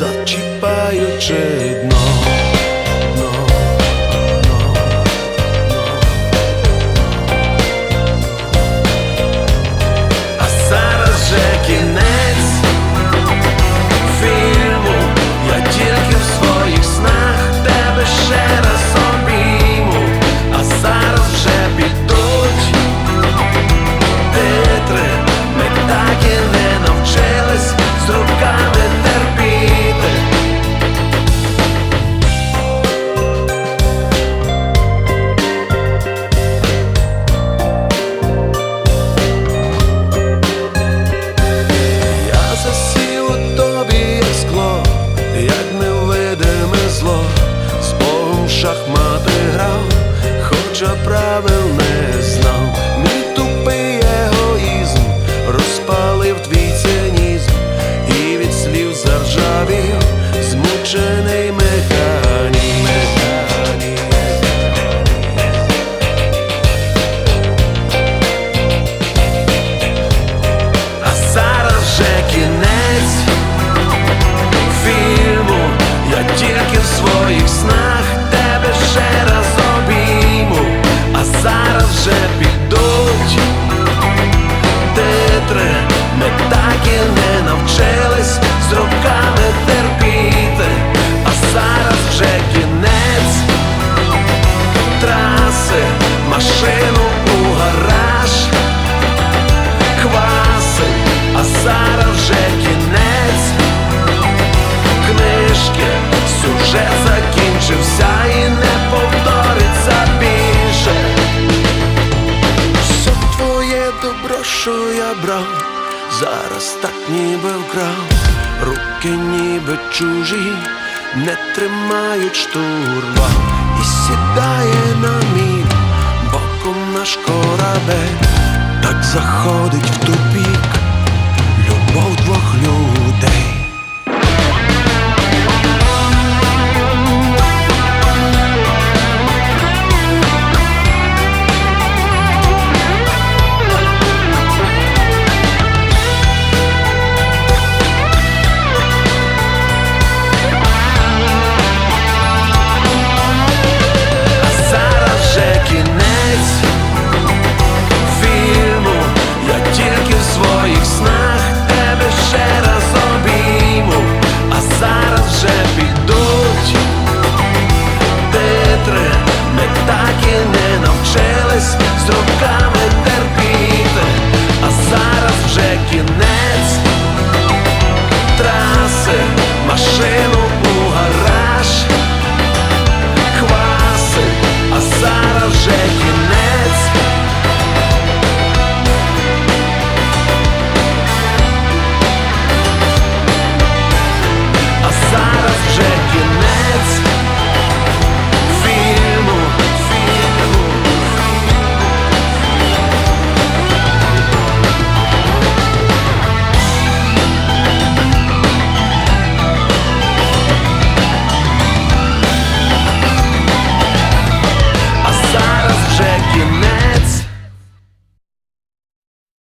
zacipają czy. Навчились з руками терпіти, а зараз вже кінець. Траси, машину у гараж. Кваси, а зараз вже кінець. Книжки, сюжет закінчився і не повториться більше. Все твоє добро, що я брав, зараз так ніби вкрав, руки ніби чужі, не тримають штурва і сідає на мій боком наш корабель, так заходить в тупік.